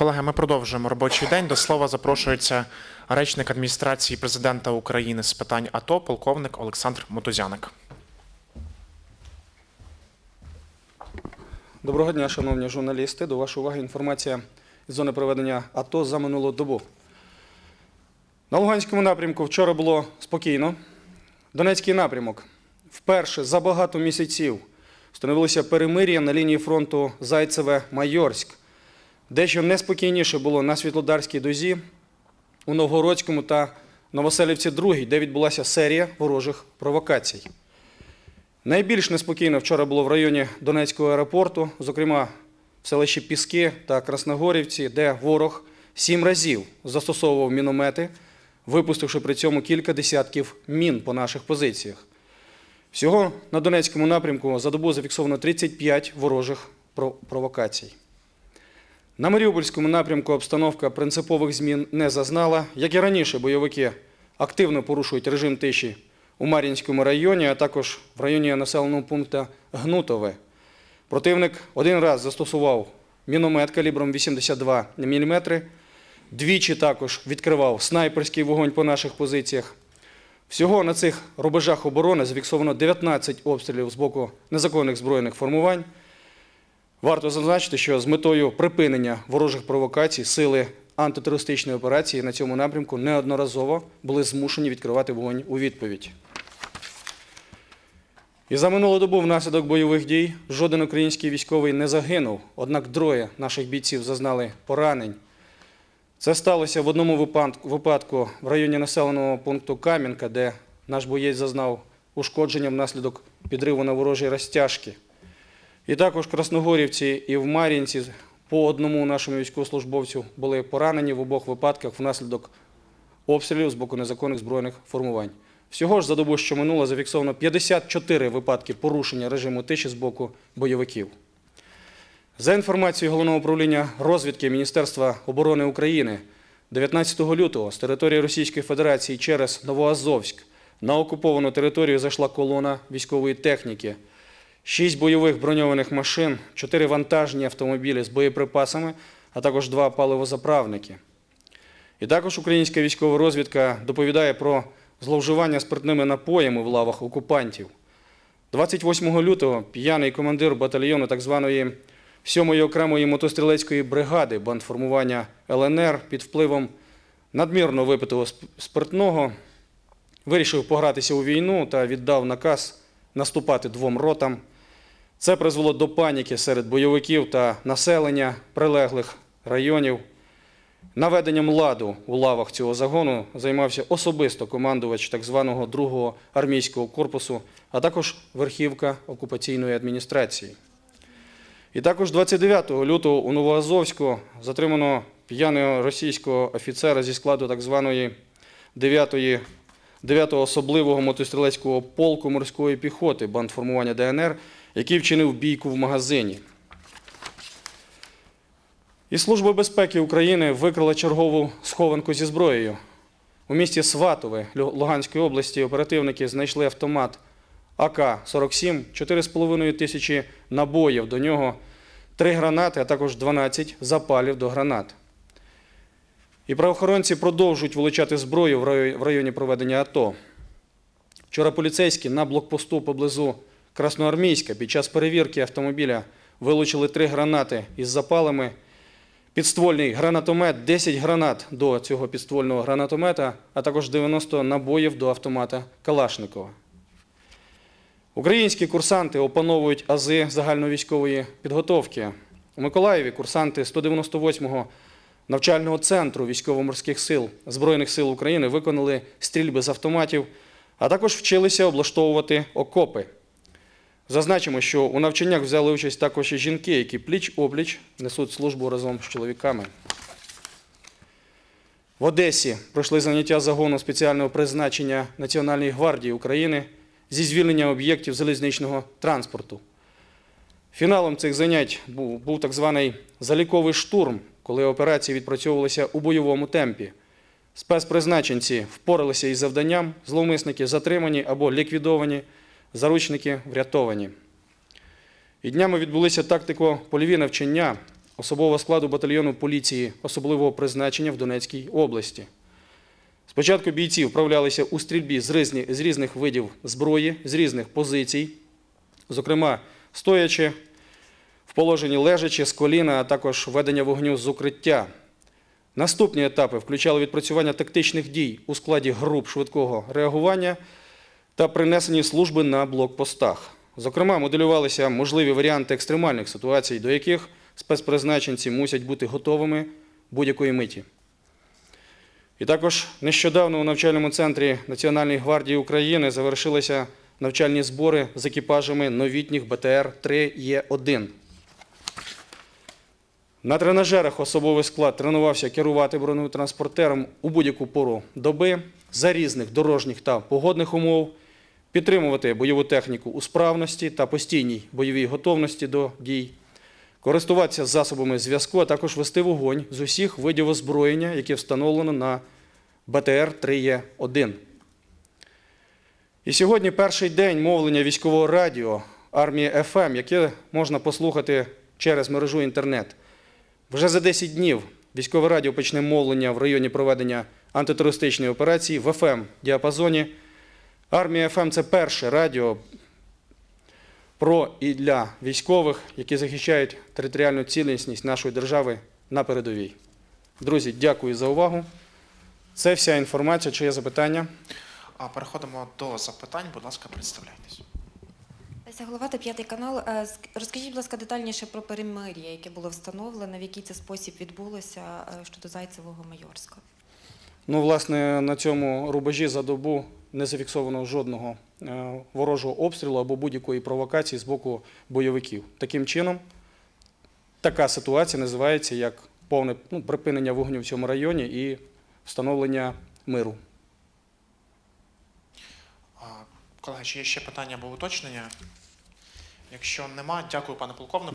Колеги, ми продовжуємо робочий день. До слова запрошується речник адміністрації президента України з питань АТО, полковник Олександр Мотузяник. Доброго дня, шановні журналісти. До вашої уваги інформація з зони проведення АТО за минулу добу. На Луганському напрямку вчора було спокійно. Донецький напрямок. Вперше за багато місяців встановилося перемир'я на лінії фронту Зайцеве-Майорськ. Дещо неспокійніше було на Світлодарській дозі, у Новгородському та Новоселівці 2, де відбулася серія ворожих провокацій. Найбільш неспокійно вчора було в районі Донецького аеропорту, зокрема в селищі Піски та Красногорівці, де ворог сім разів застосовував міномети, випустивши при цьому кілька десятків мін по наших позиціях. Всього на Донецькому напрямку за добу зафіксовано 35 ворожих провокацій. На Маріупольському напрямку обстановка принципових змін не зазнала. Як і раніше, бойовики активно порушують режим тиші у Мар'їнському районі, а також в районі населеного пункту Гнутове. Противник один раз застосував міномет калібром 82 мм, двічі також відкривав снайперський вогонь по наших позиціях. Всього на цих рубежах оборони зафіксовано 19 обстрілів з боку незаконних збройних формувань. Варто зазначити, що з метою припинення ворожих провокацій сили антитерористичної операції на цьому напрямку неодноразово були змушені відкривати вогонь у відповідь. І за минулу добу внаслідок бойових дій жоден український військовий не загинув, однак троє наших бійців зазнали поранень. Це сталося в одному випадку- в районі населеного пункту Кам'янка, де наш боєць зазнав ушкодження внаслідок підриву на ворожій розтяжки. І також в Красногорівці і в Мар'їнці по одному нашому військовослужбовцю були поранені в обох випадках внаслідок обстрілів з боку незаконних збройних формувань. Всього ж за добу, що минуло, зафіксовано 54 випадки порушення режиму тиші з боку бойовиків. За інформацією Головного управління розвідки Міністерства оборони України, 19 лютого з території Російської Федерації через Новоазовськ на окуповану територію зайшла колона військової техніки. Шість бойових броньованих машин, чотири вантажні автомобілі з боєприпасами, а також два паливозаправники. І також українська військова розвідка доповідає про зловживання спиртними напоями в лавах окупантів. 28 лютого п'яний командир батальйону так званої 7-ї окремої мотострілецької бригади бандформування ЛНР під впливом надмірно випитого спиртного вирішив погратися у війну та віддав наказ наступати двом ротам. Це призвело до паніки серед бойовиків та населення прилеглих районів. Наведенням ладу у лавах цього загону займався особисто командувач так званого другого армійського корпусу, а також верхівка окупаційної адміністрації. І також 29 лютого у Новоазовську затримано п'яного російського офіцера зі складу так званої 9-ї 9-го особливого мотострілецького полку морської піхоти бандформування ДНР, який вчинив бійку в магазині. І Служба безпеки України викрила чергову схованку зі зброєю. У місті Сватове Луганської області оперативники знайшли автомат АК-47, 4,5 тисячі набоїв до нього, 3 гранати, а також 12 запалів до гранат. І правоохоронці продовжують вилучати зброю в районі- проведення АТО. Вчора поліцейські на блокпосту поблизу Красноармійська під час перевірки автомобіля вилучили три гранати із запалами, підствольний гранатомет, 10 гранат до цього підствольного гранатомета, а також 90 набоїв до автомата Калашникова. Українські курсанти опановують ази загальновійськової підготовки. У Миколаєві курсанти 198-го навчального центру військово-морських сил Збройних сил України виконали стрільби з автоматів, а також вчилися облаштовувати окопи. Зазначимо, що у навчаннях взяли участь також і жінки, які пліч-опліч несуть службу разом з чоловіками. В Одесі пройшли заняття загону спеціального призначення Національної гвардії України зі звільнення об'єктів залізничного транспорту. Фіналом цих занять був, був так званий заліковий штурм, коли операції відпрацьовувалися у бойовому темпі. Спецпризначенці впоралися із завданням, зловмисники затримані або ліквідовані, заручники врятовані. І днями відбулися тактико-польові навчання особового складу батальйону поліції особливого призначення в Донецькій області. Спочатку бійці вправлялися у стрільбі з різні- з різних видів зброї, з різних позицій, зокрема стоячи, в положенні лежачи, з коліна, а також ведення вогню з укриття. Наступні етапи включали відпрацювання тактичних дій у складі груп швидкого реагування та принесені служби на блокпостах. Зокрема, моделювалися можливі варіанти екстремальних ситуацій, до яких спецпризначенці мусять бути готовими будь-якої миті. І також нещодавно у навчальному центрі Національної гвардії України завершилися навчальні збори з екіпажами новітніх БТР-3Е1. На тренажерах особовий склад тренувався керувати бронетранспортером у будь-яку пору доби за різних дорожніх та погодних умов, підтримувати бойову техніку у справності та постійній бойовій готовності до дій, користуватися засобами зв'язку, а також вести вогонь з усіх видів озброєння, яке встановлено на БТР-3Е1. І сьогодні перший день мовлення військового радіо армії ФМ, яке можна послухати через мережу інтернет. Вже за 10 днів військове радіо почне мовлення в районі проведення антитерористичної операції в ФМ діапазоні. Армія ФМ це перше радіо про і для військових, які захищають територіальну цілісність нашої держави на передовій. Друзі, дякую за увагу. Це вся інформація. Чи є запитання? А переходимо до запитань. Будь ласка, представляйтесь. Леся Головата, п'ятий канал. Е, Розкажіть, будь ласка, детальніше про перемир'я, яке було встановлено, в який це спосіб відбулося е, щодо Зайцевого Майорська. Ну, власне, на цьому рубежі за добу не зафіксовано жодного е, ворожого обстрілу або будь-якої провокації з боку бойовиків. Таким чином, така ситуація називається як повне ну, припинення вогню в цьому районі і встановлення миру. Колеги, чи є ще питання або уточнення? Якщо нема, дякую, пане полковнику.